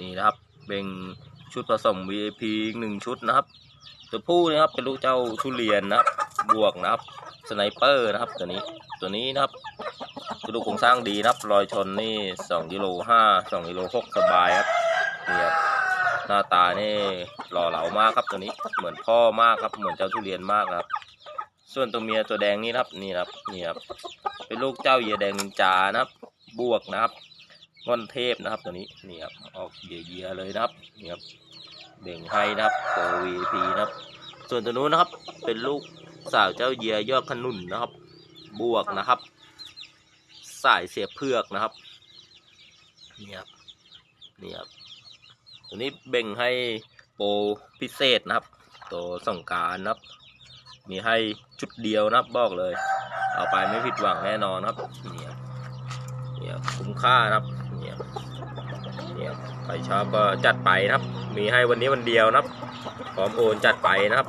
นี่นะครับเป็นชุดผสม VIP อีกหนึ่งชุดนะครับตัวผู้นะครับเป็นลูกเจ้าทุเรียนนะครับบวกนะครับสไนเปอร์นะครับตัวนี้ตัวนี้นะครับกระดูกโครงสร้างดีนะครับรอยชนนี่สองกิโลห้าสองกิโลหกสบายครับนี่ครับหน้าตานี่หล่อเหลามากครับตัวนี้เหมือนพ่อมากครับเหมือนเจ้าทุเรียนมากครับ ส่วนตัวเมียตัวแดงนี่นะครับนี่นะครับนี่ครับเป็นลูกเจ้าเหยียแดงนินจานะครับ บวกนะครับ ง่อนเทพนะครับตัวนี้นี่ครับออกเยียๆเลยนะครับนี่ครับเบ่งให้นะครับโปร VP นะครับ ส่วนตัวนู้นนะครับ เป็นลูกสาวเจ้าเยียยอดขนุนนะครับ บวกนะครับ สายเสียเพือกนะครับนี่ครับนี่ครับตัวนี้เบ่งให้โปรพิเศษนะครับ ตัวส่งการนะครับ มีให้จุดเดียวนะครับบอกเลย เอาไปไม่ผิดหวังแน่นอนครับนี่ครับนี่ครับคุ้มค่านะครับ นี่ยเนี่ยใครชอบก็จัดไปนะครับ มีให้วันนี้วันเดียวนะครับพร้อมโอนจัดไปนะครับ